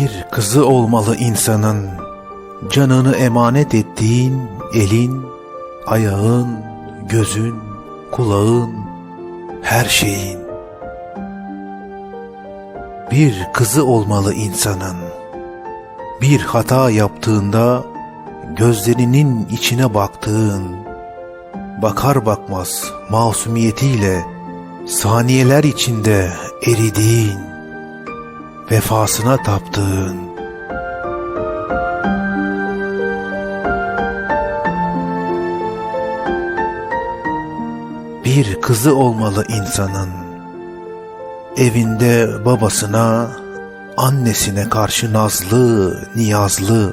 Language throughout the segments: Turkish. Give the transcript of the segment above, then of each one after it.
Bir kızı olmalı insanın, canını emanet ettiğin elin, ayağın, gözün, kulağın, her şeyin. Bir kızı olmalı insanın. Bir hata yaptığında gözlerinin içine baktığın, bakar bakmaz masumiyetiyle saniyeler içinde eridiğin, vefasına taptığın, bir kızı olmalı insanın. Evinde babasına, annesine karşı nazlı, niyazlı,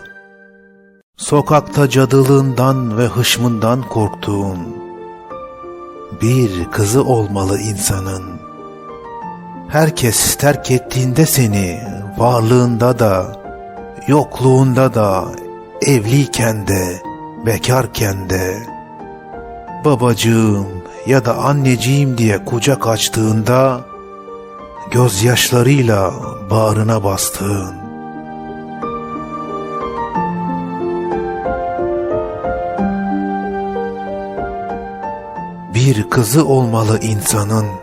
sokakta cadılığından ve hışmından korktuğun, bir kızı olmalı insanın. Herkes terk ettiğinde seni, varlığında da, yokluğunda da, evliyken de, bekarken de, babacığım ya da anneciğim diye kucak açtığında, gözyaşlarıyla bağrına bastığın, bir kızı olmalı insanın,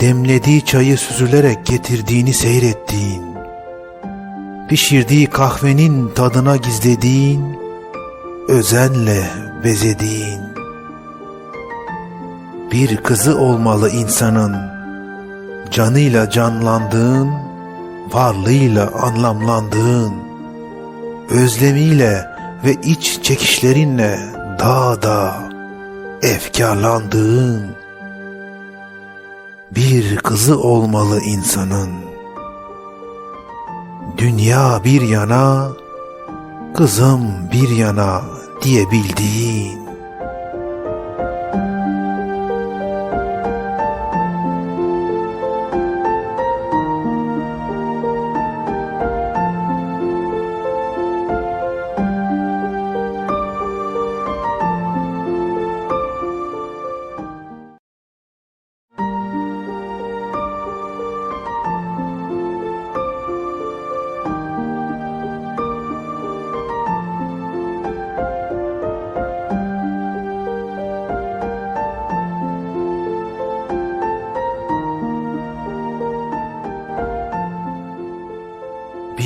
demlediği çayı süzülerek getirdiğini seyrettiğin, pişirdiği kahvenin tadına gizlediğin, özenle bezediğin, bir kızı olmalı insanın, canıyla canlandığın, varlığıyla anlamlandığın, özlemiyle ve iç çekişlerinle dağda efkarlandığın, bir kızı olmalı insanın. Dünya bir yana, kızım bir yana diyebildiğin,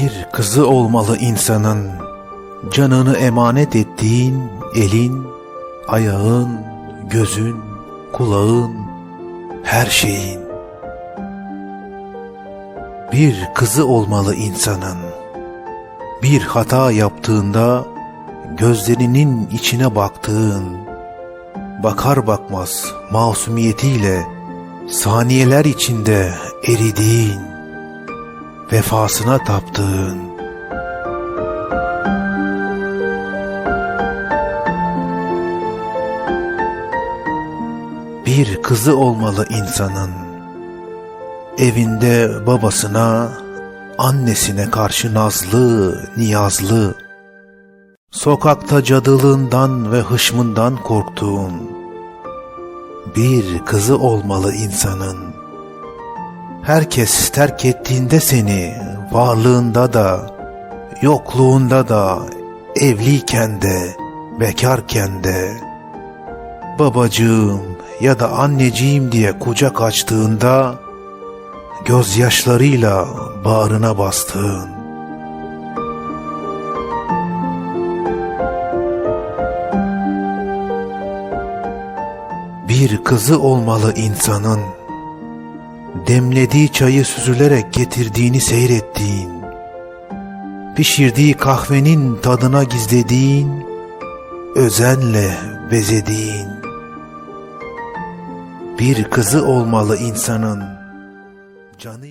Bir kızı olmalı insanın, canını emanet ettiğin elin, ayağın, gözün, kulağın, her şeyin. Bir kızı olmalı insanın. Bir hata yaptığında gözlerinin içine baktığın, bakar bakmaz masumiyetiyle saniyeler içinde eridiğin, vefasına taptığın, bir kızı olmalı insanın. Evinde babasına, annesine karşı nazlı, niyazlı, sokakta cadılığından ve hışmından korktuğun, bir kızı olmalı insanın. Herkes terk ettiğinde seni, varlığında da, yokluğunda da, evliyken de, bekarken de, babacığım ya da anneciğim diye kucak açtığında, gözyaşlarıyla bağrına bastığın, bir kızı olmalı insanın, demlediği çayı süzülerek getirdiğini seyrettiğin, pişirdiği kahvenin tadına gizlediğin, özenle bezediğin, bir kızı olmalı insanın, canıyla.